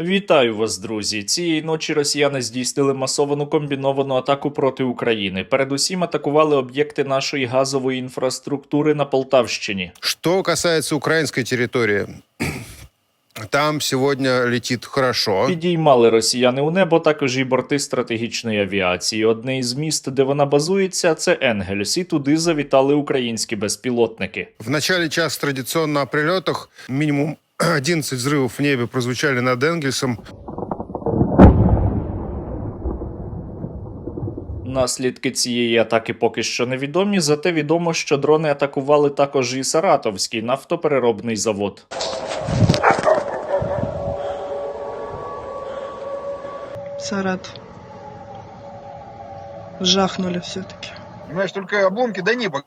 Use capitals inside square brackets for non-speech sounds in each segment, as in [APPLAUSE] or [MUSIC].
Вітаю вас, друзі. Цієї ночі росіяни здійснили масовану комбіновану атаку проти України. Передусім атакували об'єкти нашої газової інфраструктури на Полтавщині. Что касается украинской территории, [CLEARS THROAT] там сегодня летит хорошо. Підіймали росіяни у небо також і борти стратегічної авіації. Одне із міст, де вона базується, це Енгельс, і туди завітали українські безпілотники. В начале часа традиционно о прилетах минимум 11 взрывов в небе прозвучали над Энгельсом. Наслідки цієї атаки поки що невідомі, зате відомо, що дрони атакували також і Саратовський нафтопереробний завод. Саратов. Жахнули все-таки. Понимаешь, только обломки до неба.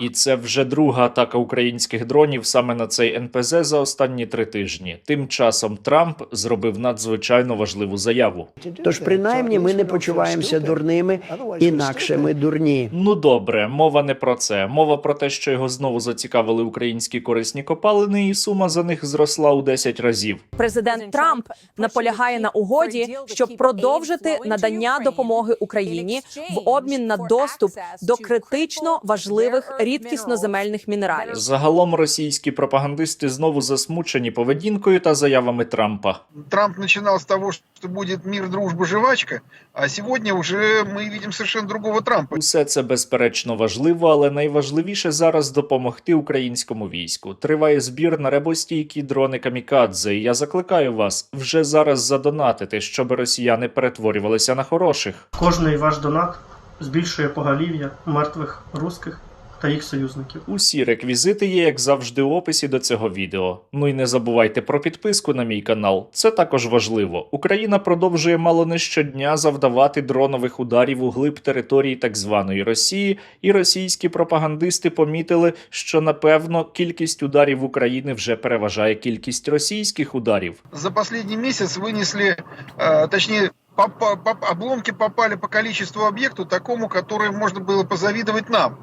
І це вже друга атака українських дронів саме на цей НПЗ за останні три тижні. Тим часом Трамп зробив надзвичайно важливу заяву. Тож принаймні ми не почуваємося дурними, інакше ми дурні. Ну добре, мова не про це. Мова про те, що його знову зацікавили українські корисні копалини, і сума за них зросла у 10 разів. Президент Трамп наполягає на угоді, щоб продовжити надання допомоги Україні в обмін на доступ до критично важливих рідкісноземельних мінералів. Загалом російські пропагандисти знову засмучені поведінкою та заявами Трампа. Трамп начинал с того, что будет мир, дружба, жвачка, а сегодня уже мы видим совершенно другого Трампа. Усе це безперечно важливо, але найважливіше зараз допомогти українському війську. Триває збір на ребостійкі дрони камікадзе. І я закликаю вас вже зараз задонатити, щоб росіяни перетворювалися на хороших. Кожний ваш донат збільшує поголів'я мертвих русських та їх союзників. Усі реквізити є, як завжди, у описі до цього відео. Ну і не забувайте про підписку на мій канал. Це також важливо. Україна продовжує мало не щодня завдавати дронових ударів у глиб території так званої Росії, і російські пропагандисти помітили, що напевно кількість ударів України вже переважає кількість російських ударів. За последний месяц вынесли, э, точнее, попа- поп- обломки попали по количеству объекту такому, который можно было позавидовать нам,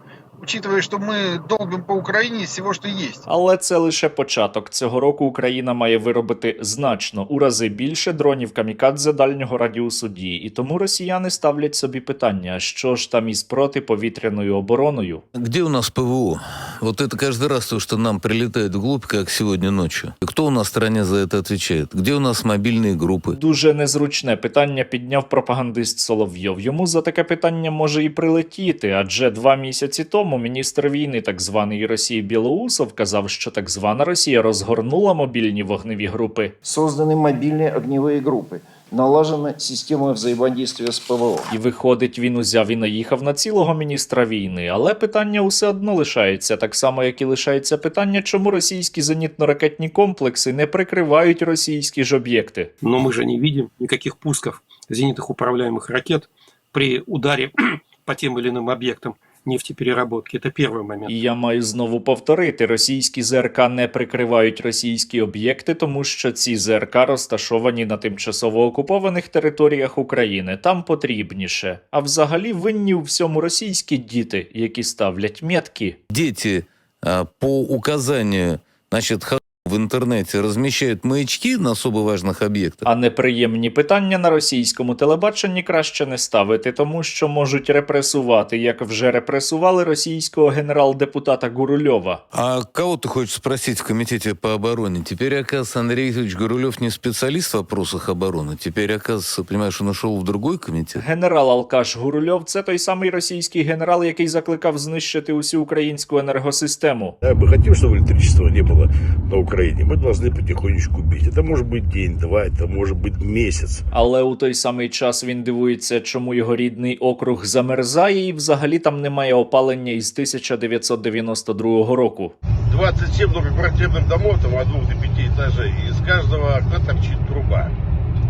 учитывая, что мы долбим по Украине из всего, что есть. Але це лише початок. Цього року Україна має виробити значно у рази більше дронів камікадзе дальнього радіусу дії, і тому росіяни ставлять собі питання, що ж там із протиповітряною обороною. Где у нас ПВО? Вот это каждый раз то, что нам прилетает вглубь, как сегодня ночью. И кто у нас в стране за это отвечает? Где у нас мобильные группы? Дуже незручне питання підняв пропагандист Соловйов. Йому за таке питання може і прилетіти, адже два місяці тому міністр війни так званої Росії Білоусов казав, що так звана Росія розгорнула мобільні вогневі групи. Созданы мобильные огневые группы. Налажена система взаимодействия с ПВО. І виходить, він узяв і наїхав на цілого міністра війни. Але питання усе одно лишається, так само як і лишається питання, чому російські зенітно-ракетні комплекси не прикривають російські ж об'єкти. Но мы же не видим никаких пусков зенитных управляемых ракет при ударе [CLEARS THROAT] по тем или иным объектам нефтепереработки. Это первый момент. І я маю знову повторити: російські ЗРК не прикривають російські об'єкти, тому що ці ЗРК розташовані на тимчасово окупованих територіях України. Там потрібніше. А взагалі винні у всьому російські діти, які ставлять метки. Дети а, по указанию, значит, ха- в интернете размещают маячки на особо важных объектах. А неприємні питання на російському телебаченні краще не ставити, тому що можуть репресувати, як вже репресували російського генерал-депутата Гурульова. А кого ты хочешь спросить в комитете по обороне? Теперь, оказывается, Андрей Викторович Гурулев не специалист в вопросах обороны. Теперь, оказывается, понимаешь, он ушел в другой комитет. Генерал Алкаш Гурульов це той самий російський генерал, який закликав знищити усю українську енергосистему. Да, мы хотим, чтобы электричества не было на Украине. Мы должны потихонечку бить. Это может быть день, два, это может быть месяц. Але у той самий час він дивується, чому його рідний округ замерзає, і взагалі там немає опалення із 1992 року. 27 многоквартирных домов, там от двух до пяти этажей, и из каждого окна торчит труба.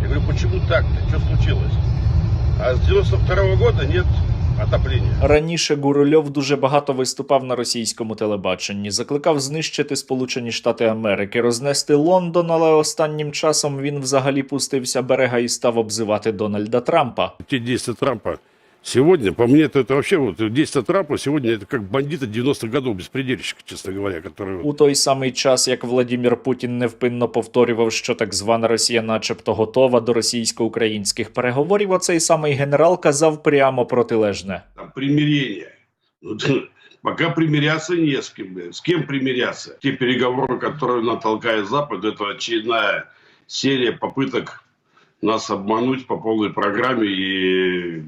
Я говорю, почему так-то? Что случилось? А с 92 года нет отопления. Раніше Гурульов дуже багато виступав на російському телебаченні, закликав знищити Сполучені Штати Америки, рознести Лондон, але останнім часом він взагалі пустився берега і став обзивати Дональда Трампа. Ті дійсно Трампа Сегодня, по мне, это, это вообще вот действие Трампа сегодня это как бандиты 90-х годов, беспредельщика, честно говоря, которые... У той самий час, як Владімір Путін невпинно повторював, що так звана Росія, начебто, готова до російсько-українських переговорів, оцей самий генерал казав прямо протилежне. там, примирение. Ну, да, [LAUGHS] Пока примиряться не с кем. блин. С кем примиряться? Те переговоры, которые нам толкает Запад, это очередная серия попыток нас обмануть по полной программе и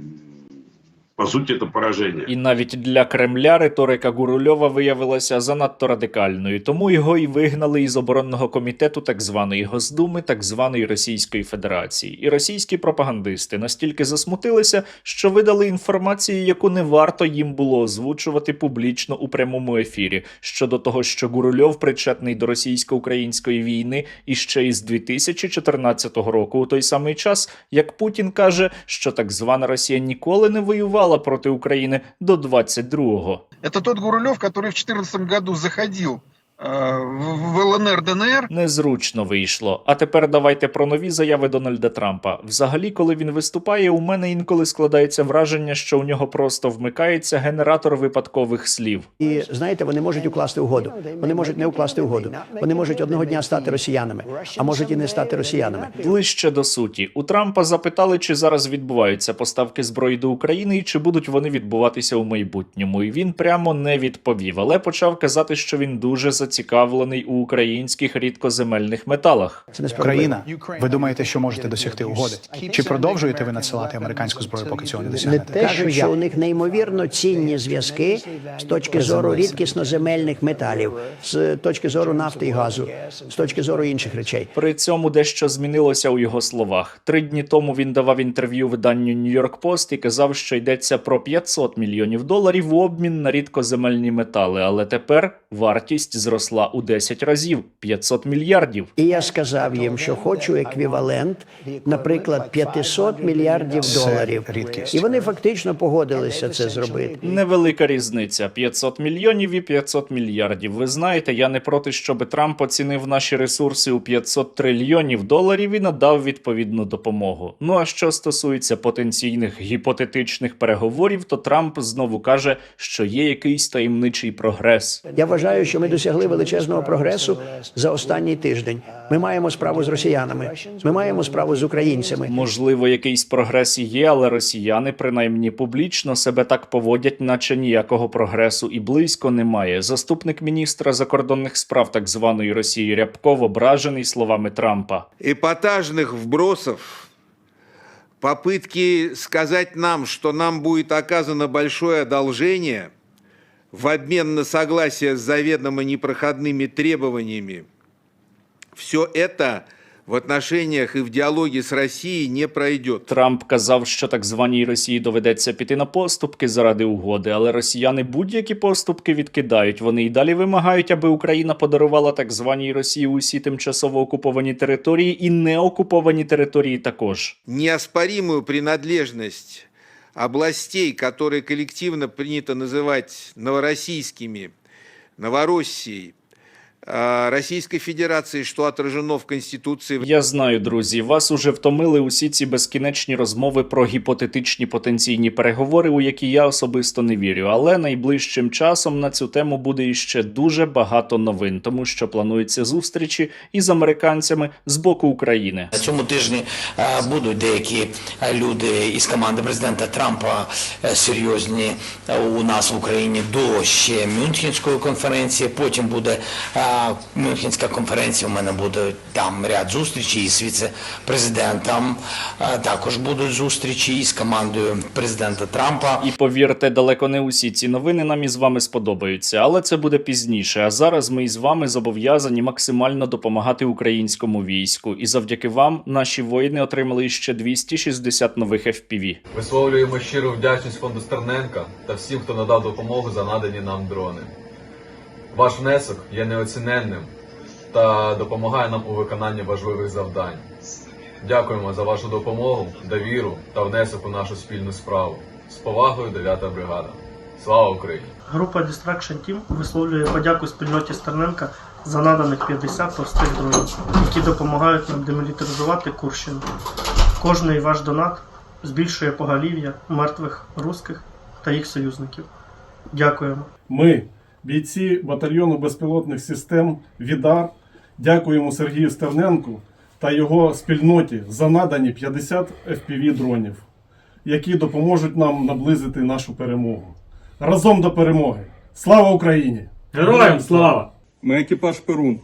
по сути это поражение. І навіть для Кремля риторика Гурульова виявилася занадто радикальною, тому його і вигнали із оборонного комітету так званої Госдуми, так званої Російської Федерації. І російські пропагандисти настільки засмутилися, що видали інформацію, яку не варто їм було озвучувати публічно у прямому ефірі щодо того, що Гурульов причетний до російсько-української війни і ще із 2014 року, у той самий час, як Путін каже, що так звана Росія ніколи не воювала проти України до 22-го. Это тот Гурулев, который в 2014 году заходил э, в в ЛНР, ДНР, Незручно вийшло. А тепер давайте про нові заяви Дональда Трампа. Взагалі, коли він виступає, у мене інколи складається враження, що у нього просто вмикається генератор випадкових слів. І знаєте, вони можуть укласти угоду. Вони можуть не укласти угоду. Вони можуть одного дня стати росіянами, а можуть і не стати росіянами. Ближче до суті, у Трампа запитали, чи зараз відбуваються поставки зброї до України і чи будуть вони відбуватися у майбутньому. І він прямо не відповів, але почав казати, що він дуже зацікавлений у українських рідкоземельних металах. Це несправедливо. Україна, ви думаєте, що можете досягти угоди? Чи продовжуєте ви надсилати американську зброю, поки цього не Не досягнете? те, кажуть, що у них неймовірно цінні зв'язки з точки зору рідкісноземельних металів, з точки зору нафти і газу, з точки зору інших речей. При цьому дещо змінилося у його словах. Три дні тому він давав інтерв'ю виданню New York Post і казав, що йдеться про 500 мільйонів доларів в обмін на рідкоземельні метали. Але тепер вартість зросла у 10 разів 500 мільярдів. І я сказав їм, що хочу еквівалент, наприклад, 500 мільярдів доларів. рідкість. І вони фактично погодилися це зробити. Невелика різниця: 500 мільйонів і 500 мільярдів. Ви знаєте, я не проти, щоб Трамп оцінив наші ресурси у 500 трильйонів доларів і надав відповідну допомогу. Ну а що стосується потенційних гіпотетичних переговорів, то Трамп знову каже, що є якийсь таємничий прогрес. Я вважаю, що ми досягли величезного прогресу за останній тиждень. Ми маємо справу з росіянами, ми маємо справу з українцями. Можливо, якийсь прогрес і є, але росіяни, принаймні публічно, себе так поводять, наче ніякого прогресу і близько немає. Заступник міністра закордонних справ так званої Росії Рябков ображений словами Трампа. эпатажных вбросов, попытки сказать нам, что нам будет оказано большое одолжение в обмен на согласие с заведомо непроходными требованиями, все это в отношениях и в диалоге с Россией не пройдет. Трамп казав, що так званій Росії доведеться піти на поступки заради угоди, але росіяни будь-які поступки відкидають. Вони й далі вимагають, аби Україна подарувала так званій Росії усі тимчасово окуповані території і неокуповані території також. неоспоримую принадлежность областей, которые коллективно принято называть новороссийскими, Новороссией, а, Российской Федерации, что отражено в Конституции Я знаю, друзі, вас уже втомили усі ці безкінечні розмови про гіпотетичні потенційні переговори, у які я особисто не вірю. Але найближчим часом на цю тему буде іще дуже багато новин, тому що плануються зустрічі із американцями з боку України. На цьому тижні е, будуть деякі е, люди із команди президента Трампа е, серйозні у нас в Україні до ще Мюнхенської конференції. Потім буде Мюнхенська конференція. У мене буде там ряд зустрічей із віце-президентом. Е, Також будуть зустрічі із командою президента Трампа. І повірте, далеко не усі ці новини нам із вами сподобаються, але це буде пізніше. А зараз ми із вами зобов'язані максимально допомагати українському війську. І завдяки вам наші воїни отримали ще 260 нових FPV. Висловлюємо щиру вдячність фонду Стерненка та всім, хто надав допомогу за надані нам дрони. Ваш внесок є неоціненним та допомагає нам у виконанні важливих завдань. Дякуємо за вашу допомогу, довіру та внесок у нашу спільну справу. З повагою 9 бригада. Слава Україні! Група Distraction Team висловлює подяку спільноті Стерненка за наданих 50 товстих дронів, які допомагають нам демілітаризувати Курщину. Кожний ваш донат збільшує поголів'я мертвих русських та їх союзників. Дякуємо. Ми, бійці батальйону безпілотних систем Відар, дякуємо Сергію Стерненку та його спільноті за надані 50 FPV дронів, які допоможуть нам наблизити нашу перемогу. Разом до перемоги! Слава Україні! Героям слава! Ми екіпаж Перун,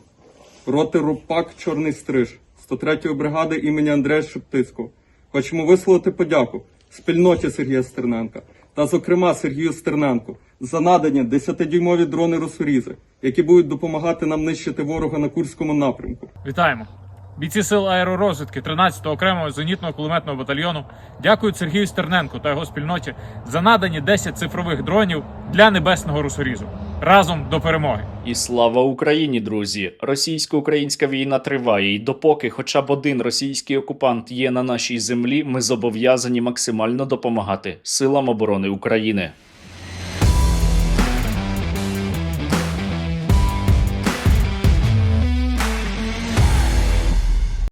роти Рупак Чорний Стриж, 103-ї бригади імені Андрея Шептицького. Хочемо висловити подяку спільноті Сергія Стерненка та, зокрема, Сергію Стерненку за надані 10-дюймові дрони Росорізи, які будуть допомагати нам нищити ворога на Курському напрямку. Вітаємо! Бійці сил аеророзвідки 13-го окремого зенітного кулеметного батальйону дякують Сергію Стерненку та його спільноті за надані 10 цифрових дронів для небесного русорізу. Разом до перемоги! І слава Україні, друзі! Російсько-українська війна триває, і допоки хоча б один російський окупант є на нашій землі, ми зобов'язані максимально допомагати силам оборони України.